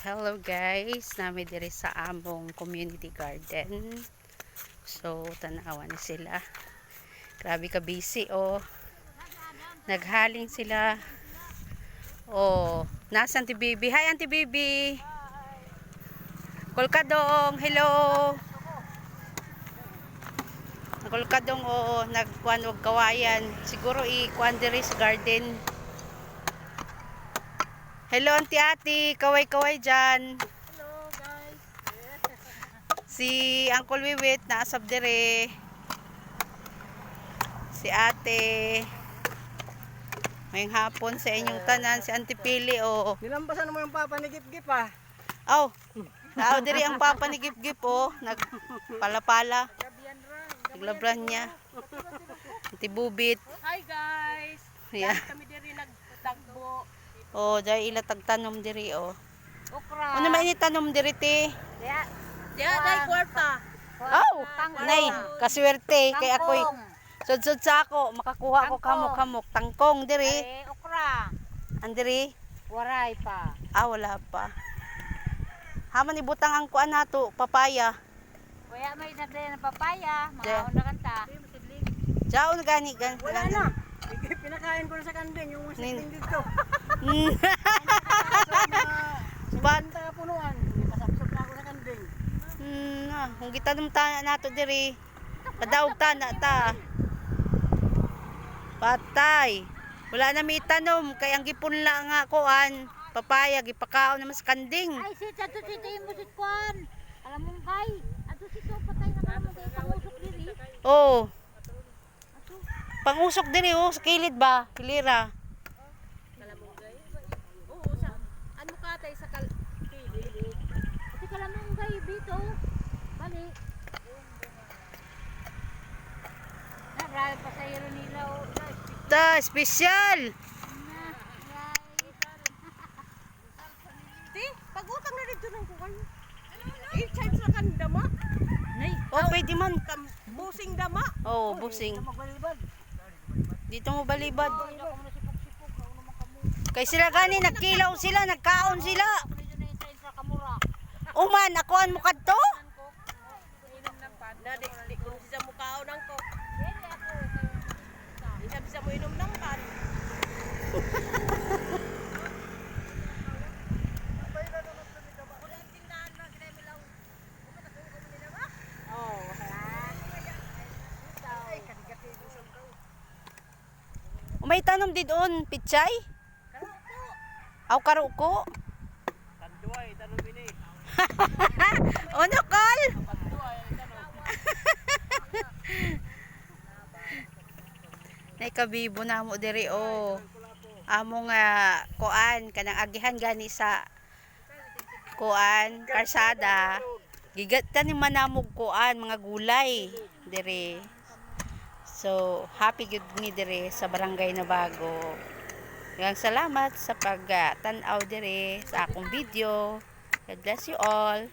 Hello guys, nami diri sa among community garden. So, tanawa na sila. Grabe ka busy oh. Naghaling sila. Oh, nasa Auntie Bibi? Hi Auntie Bibi. Kulkadong, hello. Kulkadong oh, nagkuan og kawayan. Siguro i-kuan diri sa garden. Hello, Auntie Ati. Kaway-kaway dyan. Hello guys. Si Uncle Wiwit, naasab dire. Si ate. Ngayong hapon sa inyong tanan, si Auntie Pili, oh. Nilampasan mo yung papa ni Gip Gip ah. Aw, naaw dire ang papa ni Gip Gip, oh. Nagpala-pala. Naglabran niya. Auntie Bubit. Hi guys. Yeah. Kami diri nagtagbo. Oh, dahil ila tagtanom diri, oh. Okra. Ano man ini tanom diri, te? Diya. Diya dai kwarta. Oh, nay, kaswerte kay ako'y Sudsud sa ako, makakuha ko kamok-kamok. Tangkong diri. Eh okra. Andiri. Waray pa. Ah, wala pa. Haman ibutang ang kuan nato, papaya. Kuya may ng papaya. Mga una kanta. Jaon gani gan. Wala na. Pinakain ko na sa kanding yung Nin- sitting dito. Bat. Banta punuan. Pasapsap na ako sa kanding. Hmm, ah, kung gitanom ta nato diri. Padaog ta na ta. Patay. Wala na mi tanom kay ang gipunla nga kuan, papaya gipakaon na mas kanding. Ay, sit, ato sit, tayo mo sit kwan. Alam mo kay, ato sit, patay na mo kay pangusok diri. Oh. Pangusok diri oh, sa kilid ba? Hilira. Oo sa ano ka tay sa kal Kasi kala mo kay bito. Bali. Naral pa sa iro nila. Ta, special. Ti, pagutang na dito ng kukan. I-charge sa kan dama. Nay, Oh, pwede man. busing dama. Oh, busing. Magbalibad. Dito mo balibad. Kay sila gani nagkilaw sila, nagkaon sila. Uman, akuan mo kadto? Isa mo inom ng pan. Oh, Umay tanom di doon, pichay? Aw karo ko. Tanduay, tanong bini. Ono kol? Nay kabibo na mo diri o. Amo nga kuan kanang agihan gani sa kuan karsada. Gigatan ni manamog kuan mga gulay diri. So, happy good ni dire sa barangay na bago. Hanggang salamat sa pag-tanaw dire sa akong video. God bless you all.